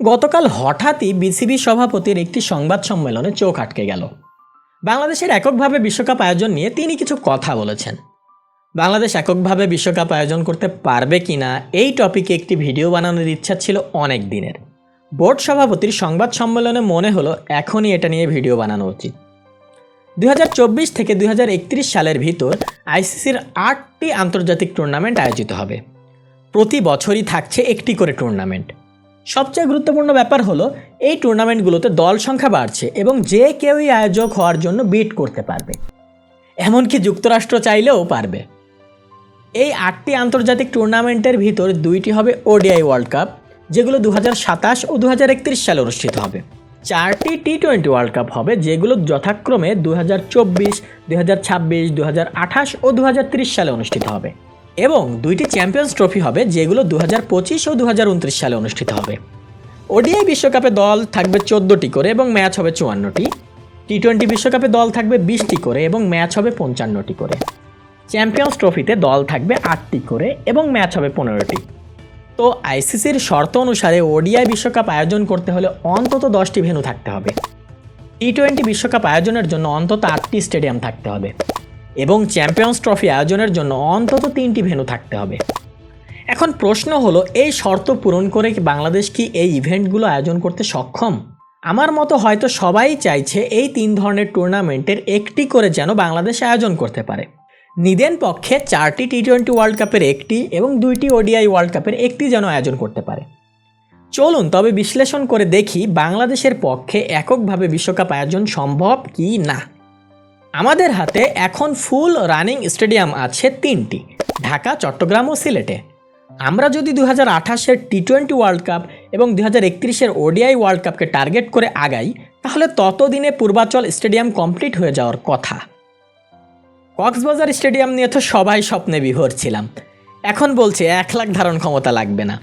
গতকাল হঠাৎই বিসিবি সভাপতির একটি সংবাদ সম্মেলনে চোখ আটকে গেল। বাংলাদেশের এককভাবে বিশ্বকাপ আয়োজন নিয়ে তিনি কিছু কথা বলেছেন। বাংলাদেশ এককভাবে বিশ্বকাপ আয়োজন করতে পারবে কিনা এই টপিকে একটি ভিডিও বানানোর ইচ্ছা ছিল অনেক দিনের। বোর্ড সভাপতির সংবাদ সম্মেলনে মনে হলো এখনই এটা নিয়ে ভিডিও বানানো উচিত। দু হাজার চব্বিশ থেকে দুই হাজার একত্রিশ সালের ভিতর আইসিসির আটটি আন্তর্জাতিক টুর্নামেন্ট আয়োজিত হবে। প্রতি বছরই থাকছে একটি করে টুর্নামেন্ট। সবচেয়ে গুরুত্বপূর্ণ ব্যাপার হলো, এই টুর্নামেন্টগুলোতে দল সংখ্যা বাড়ছে এবং যে কেউই আয়োজক হওয়ার জন্য বিট করতে পারবে। এমনকি যুক্তরাষ্ট্র চাইলেও পারবে। এই আটটি আন্তর্জাতিক টুর্নামেন্টের ভিতর দুইটি হবে ওডিআই ওয়ার্ল্ড কাপ, যেগুলো দু ও দু হাজার একত্রিশ সালে অনুষ্ঠিত হবে। চারটি টি টোয়েন্টি ওয়ার্ল্ড কাপ হবে, যেগুলো যথাক্রমে দু হাজার চব্বিশ দু হাজার ছাব্বিশ আঠাশ ও দু সালে অনুষ্ঠিত হবে। এবং দুইটি চ্যাম্পিয়ন্স ট্রফি হবে, যেগুলো দু হাজার পঁচিশ ও দু হাজার উনত্রিশ সালে অনুষ্ঠিত হবে। ওডিআই বিশ্বকাপে দল থাকবে চোদ্দোটি করে এবং ম্যাচ হবে চুয়ান্নটি। টি টোয়েন্টি বিশ্বকাপে দল থাকবে বিশটি করে এবং ম্যাচ হবে পঞ্চান্নটি করে। চ্যাম্পিয়ন্স ট্রফিতে দল থাকবে আটটি করে এবং ম্যাচ হবে পনেরোটি। তো আইসিসির শর্ত অনুসারে ওডিআই বিশ্বকাপ আয়োজন করতে হলে অন্তত দশটি ভেন্যু থাকতে হবে। টি টোয়েন্টি বিশ্বকাপ আয়োজনের জন্য অন্তত আটটি স্টেডিয়াম থাকতে হবে। এবং চ্যাম্পিয়ন্স ট্রফি আয়োজনের জন্য অন্তত তিনটি ভেন্যু থাকতে হবে। এখন প্রশ্ন হলো, এই শর্ত পূরণ করে কি বাংলাদেশ কি এই ইভেন্টগুলো আয়োজন করতে সক্ষম? আমার মতো হয়তো সবাই চাইছে এই তিন ধরনের টুর্নামেন্টের একটি করে যেন বাংলাদেশ আয়োজন করতে পারে। নিদেন পক্ষে চারটি টি টোয়েন্টি ওয়ার্ল্ড কাপের একটি এবং দুইটি ওডিআই ওয়ার্ল্ড কাপের একটি যেন আয়োজন করতে পারে। চলুন তবে বিশ্লেষণ করে দেখি বাংলাদেশের পক্ষে এককভাবে বিশ্বকাপ আয়োজন সম্ভব কি না। আমাদের হাতে এখন ফুল রানিং স্টেডিয়াম আছে তিনটি, ঢাকা, চট্টগ্রাম ও সিলেটে। আমরা যদি দু হাজার আঠাশের টি টোয়েন্টি ওয়ার্ল্ড কাপ এবং দু হাজার একত্রিশের ওডিআই ওয়ার্ল্ড কাপকে টার্গেট করে আগাই, তাহলে ততদিনে পূর্বাচল স্টেডিয়াম কমপ্লিট হয়ে যাওয়ার কথা। কক্সবাজার স্টেডিয়াম নিয়ে তো সবাই স্বপ্নে বিভোর ছিলাম। এখন বলছে এক লাখ ধারণ ক্ষমতা লাগবে না।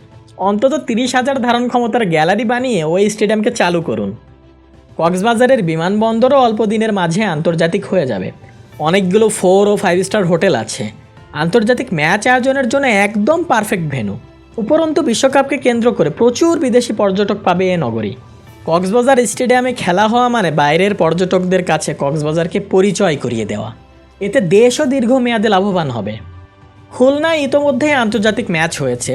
অন্তত তিরিশ হাজার ধারণ ক্ষমতার গ্যালারি বানিয়ে ওই স্টেডিয়ামকে চালু করুন। কক্সবাজারের বিমানবন্দরও অল্প দিনের মাঝে আন্তর্জাতিক হয়ে যাবে। অনেকগুলো ফোর ও ফাইভ স্টার হোটেল আছে। আন্তর্জাতিক ম্যাচ আয়োজনের জন্য একদম পারফেক্ট ভেন্যু উপরন্তু বিশ্বকাপকে কেন্দ্র করে প্রচুর বিদেশি পর্যটক পাবে এ নগরী। কক্সবাজার স্টেডিয়ামে খেলা হওয়া মানে বাইরের পর্যটকদের কাছে কক্সবাজারকে পরিচয় করিয়ে দেওয়া। এতে দেশও দীর্ঘমেয়াদে লাভবান হবে। খুলনায় ইতোমধ্যেই আন্তর্জাতিক ম্যাচ হয়েছে।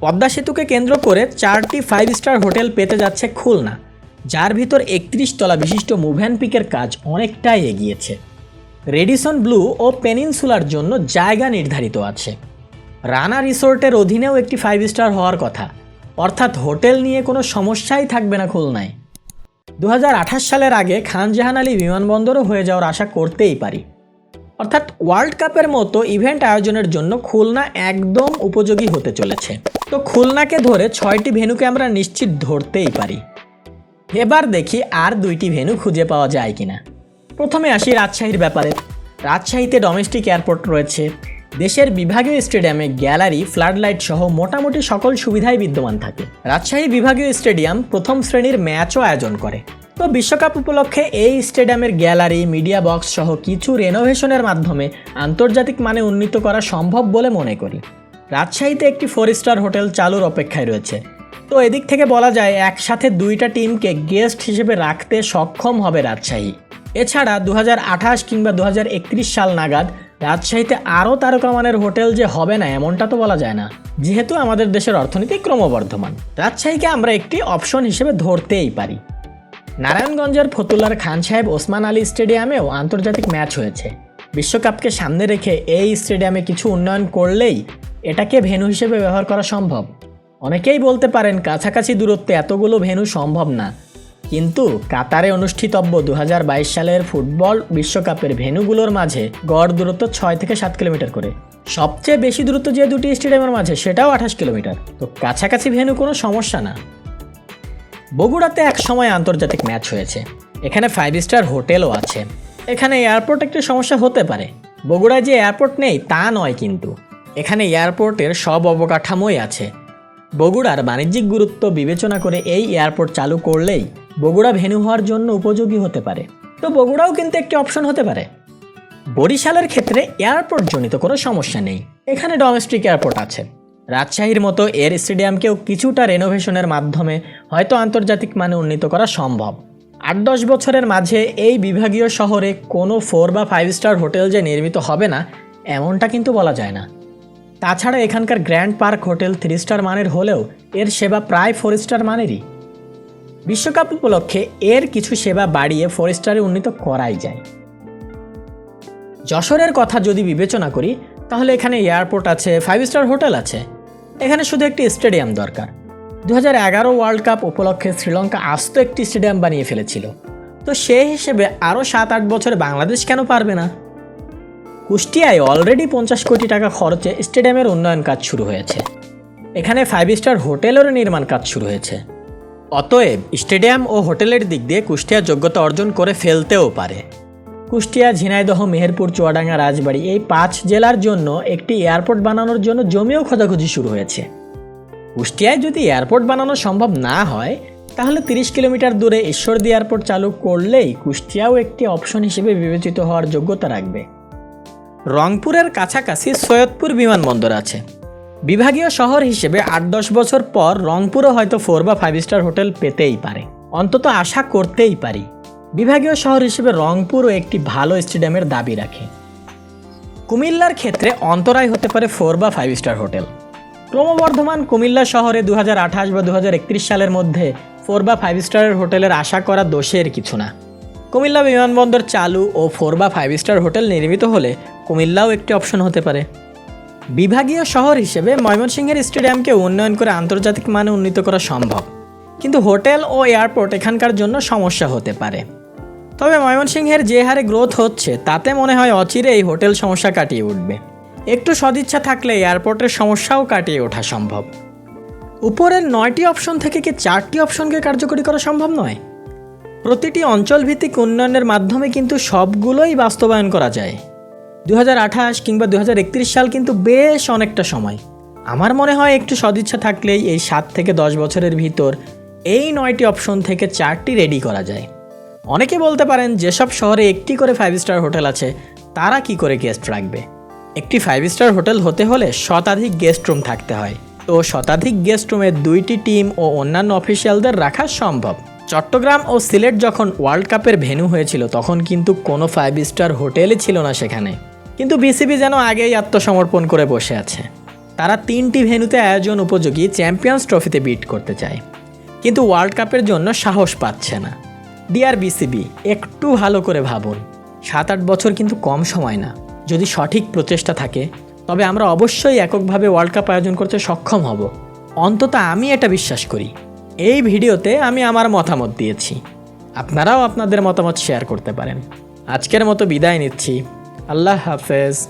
পদ্মা সেতুকে কেন্দ্র করে চারটি ফাইভ স্টার হোটেল পেতে যাচ্ছে খুলনা। যার ভিতর একত্রিশ তলা বিশিষ্ট মুভ্যান পিকের কাজ অনেকটাই এগিয়েছে। রেডিসন ব্লু ও পেনিনসুলার জন্য জায়গা নির্ধারিত আছে। রানা রিসোর্টের অধীনেও একটি ফাইভ স্টার হওয়ার কথা। অর্থাৎ হোটেল নিয়ে কোনো সমস্যাই থাকবে না খুলনায়। দু হাজার আঠাশ সালের আগে খান জাহান আলী বিমানবন্দরও হয়ে যাওয়ার আশা করতেই পারি। অর্থাৎ ওয়ার্ল্ড কাপের মতো ইভেন্ট আয়োজনের জন্য খুলনা একদম উপযোগী হতে চলেছে। তো খুলনাকে ধরে ছয়টি ভেন্যুকে আমরা নিশ্চিত ধরতেই পারি। এবার দেখি আর দুইটি ভেন্যু খুঁজে পাওয়া যায় কিনা। প্রথমে আসি রাজশাহীর ব্যাপারে। রাজশাহীতে ডোমেস্টিক এয়ারপোর্ট রয়েছে। দেশের বিভাগীয় স্টেডিয়ামে গ্যালারি ফ্লাডলাইট সহ মোটামুটি সকল সুবিধাই বিদ্যমান থাকে। রাজশাহী বিভাগীয় স্টেডিয়াম প্রথম শ্রেণির ম্যাচও আয়োজন করে। তো বিশ্বকাপ উপলক্ষে এই স্টেডিয়ামের গ্যালারি মিডিয়া বক্স সহ কিছু রেনোভেশনের মাধ্যমে আন্তর্জাতিক মানে উন্নীত করা সম্ভব বলে মনে করি। রাজশাহীতে একটি ফোর স্টার হোটেল চালুর অপেক্ষায় রয়েছে। তো এদিক থেকে বলা যায় একসাথে দুইটা টিমকে গেস্ট হিসেবে রাখতে সক্ষম হবে রাজশাহী। এছাড়া দু হাজার আঠাশ কিংবা দু হাজার একত্রিশ সাল নাগাদ রাজশাহীতে আরও তারকামানের হোটেল যে হবে না, এমনটা তো বলা যায় না। যেহেতু আমাদের দেশের অর্থনীতি ক্রমবর্ধমান। রাজশাহীকে আমরা একটি অপশন হিসেবে ধরতেই পারি। নারায়ণগঞ্জের ফতুল্লার খান সাহেব ওসমান আলী স্টেডিয়ামেও আন্তর্জাতিক ম্যাচ হয়েছে। বিশ্বকাপকে সামনে রেখে এই স্টেডিয়ামে কিছু উন্নয়ন করলেই এটাকে ভেন্যু হিসেবে ব্যবহার করা সম্ভব। অনেকেই বলতে পারেন কাছাকাছি দূরত্বে এতগুলো ভেন্যু সম্ভব না। কিন্তু কাতারে অনুষ্ঠিতব্য দু হাজার বাইশ সালের ফুটবল বিশ্বকাপের ভেন্যুগুলোর মাঝে গড় দূরত্ব ছয় থেকে সাত কিলোমিটার করে। সবচেয়ে বেশি দূরত্ব যে দুটি স্টেডিয়ামের মাঝে, সেটাও আঠাশ কিলোমিটার। তো কাছাকাছি ভেন্যু কোনো সমস্যা না। বগুড়াতে এক সময় আন্তর্জাতিক ম্যাচ হয়েছে। এখানে ফাইভ স্টার হোটেলও আছে। এখানে এয়ারপোর্ট একটি সমস্যা হতে পারে। বগুড়ায় যে এয়ারপোর্ট নেই, তা নয় কিন্তু। এখানে এয়ারপোর্টের সব অবকাঠামোই আছে। বগুড়ার বাণিজ্যিক গুরুত্ব বিবেচনা করে এই এয়ারপোর্ট চালু করলেই বগুড়া ভেন্যু হওয়ার জন্য উপযোগী হতে পারে। তো বগুড়াও কিন্তু একটি অপশন হতে পারে। বরিশালের ক্ষেত্রে এয়ারপোর্ট জনিত কোনো সমস্যা নেই। এখানে ডোমেস্টিক এয়ারপোর্ট আছে। রাজশাহীর মতো এর স্টেডিয়ামকেও কিছুটা রেনোভেশনের মাধ্যমে হয়তো আন্তর্জাতিক মানে উন্নীত করা সম্ভব। আট দশ বছরের মাঝে এই বিভাগীয় শহরে কোনো ফোর বা ফাইভ স্টার হোটেল যে নির্মিত হবে না, এমনটা কিন্তু বলা যায় না। তাছাড়া এখানকার grand park hotel three star মানের হলেও এর সেবা প্রায় ফোর স্টার মানেরই। বিশ্বকাপ উপলক্ষে এর কিছু সেবা বাড়িয়ে ফোর স্টারে উন্নীত করাই যায়। যশোরের কথা যদি বিবেচনা করি, তাহলে এখানে এয়ারপোর্ট আছে, ফাইভ স্টার হোটেল আছে। এখানে শুধু একটি স্টেডিয়াম দরকার। দু ওয়ার্ল্ড কাপ উপলক্ষে শ্রীলঙ্কা আস্ত একটি স্টেডিয়াম বানিয়ে ফেলেছিল। তো সেই হিসেবে আরও সাত আট বছরে বাংলাদেশ কেন পারবে না? কুষ্টিয়ায় অলরেডি পঞ্চাশ কোটি টাকা খরচে স্টেডিয়ামের উন্নয়ন কাজ শুরু হয়েছে। এখানে ফাইভ স্টার হোটেলেরও নির্মাণ কাজ শুরু হয়েছে। অতএব স্টেডিয়াম ও হোটেলের দিক দিয়ে কুষ্টিয়া যোগ্যতা অর্জন করে ফেলতেও পারে। কুষ্টিয়া, ঝিনাইদহ, মেহেরপুর, চুয়াডাঙ্গা, রাজবাড়ী এই পাঁচ জেলার জন্য একটি এয়ারপোর্ট বানানোর জন্য জমিও খোঁজাখুঁজি শুরু হয়েছে। কুষ্টিয়ায় যদি এয়ারপোর্ট বানানো সম্ভব না হয়, তাহলে তিরিশ কিলোমিটার দূরে ঈশ্বরদী এয়ারপোর্ট চালু করলেই কুষ্টিয়াও একটি অপশন হিসেবে বিবেচিত হওয়ার যোগ্যতা রাখবে। রংপুরের কাছাকাছি সৈয়দপুর বিমানবন্দর আছে। বিভাগীয় শহর হিসেবে আট দশ বছর পর রংপুরও হয়তো ফোর বা ফাইভ স্টার হোটেল পেতেই পারে। অন্তত আশা করতেই পারি। বিভাগীয় শহর হিসেবে রংপুরও একটি ভালো স্টেডিয়ামের দাবি রাখে। কুমিল্লার ক্ষেত্রে অন্তরায় হতে পারে ফোর বা ফাইভ স্টার হোটেল। ক্রমবর্ধমান কুমিল্লা শহরে দু হাজার আঠাশ বা দু হাজার একত্রিশ সালের মধ্যে ফোর বা ফাইভ স্টারের হোটেলের আশা করা দোষের কিছু না। কুমিল্লা বিমানবন্দর চালু ও ফোর বা ফাইভ স্টার হোটেল নির্মিত হলে কুমিল্লাও একটি অপশন হতে পারে। বিভাগীয় শহর হিসেবে ময়মনসিংহের স্টেডিয়ামকে উন্নয়ন করে আন্তর্জাতিক মানে উন্নীত করা সম্ভব। কিন্তু হোটেল ও এয়ারপোর্ট এখানকার জন্য সমস্যা হতে পারে। তবে ময়মনসিংহের যে হারে গ্রোথ হচ্ছে, তাতে মনে হয় অচিরে এই হোটেল সমস্যা কাটিয়ে উঠবে। একটু সদিচ্ছা থাকলে এয়ারপোর্টের সমস্যাও কাটিয়ে ওঠা সম্ভব। উপরের নয়টি অপশন থেকে কি চারটি অপশনকে কার্যকরী করা সম্ভব নয়? প্রতিটি অঞ্চলভিত্তিক উন্নয়নের মাধ্যমে কিন্তু সবগুলোই বাস্তবায়ন করা যায়। দু হাজার আঠাশ কিংবা দু হাজার একত্রিশ সাল কিন্তু বেশ অনেকটা সময়। আমার মনে হয় একটু সদিচ্ছা থাকলেই এই সাত থেকে দশ বছরের ভিতর এই নয়টি অপশন থেকে চারটি রেডি করা যায়। অনেকে বলতে পারেন, যেসব শহরে একটি করে ফাইভ স্টার হোটেল আছে, তারা কি করে গেস্ট রাখবে? একটি ফাইভ স্টার হোটেল হতে হলে শতাধিক গেস্ট রুম থাকতে হয়। তো শতাধিক গেস্ট রুমে দুইটি টিম ও অন্যান্য অফিসিয়ালদের রাখা সম্ভব। চট্টগ্রাম ও সিলেট যখন ওয়ার্ল্ড কাপের ভেন্যু হয়েছিল, তখন কিন্তু কোনো ফাইভ স্টার হোটেলই ছিল না সেখানে। কিন্তু বিসিবি যেন আগেই আত্মসমর্পণ করে বসে আছে। তারা তিনটি ভেন্যুতে আয়োজন উপযোগী চ্যাম্পিয়ন্স ট্রফিতে বিট করতে চায়। কিন্তু ওয়ার্ল্ড কাপের জন্য সাহস পাচ্ছে না। ডিআর বিসিবি একটু ভালো করে ভাবুন। সাত আট বছর কিন্তু কম সময় না। যদি সঠিক প্রচেষ্টা থাকে, তবে আমরা অবশ্যই এককভাবে ওয়ার্ল্ড কাপ আয়োজন করতে সক্ষম হব। অন্তত আমি এটা বিশ্বাস করি। এই ভিডিওতে আমি আমার মতামত দিয়েছি। আপনারাও আপনাদের মতামত শেয়ার করতে পারেন। আজকের মতো বিদায় নিচ্ছি। আল্লাহ হাফেজ।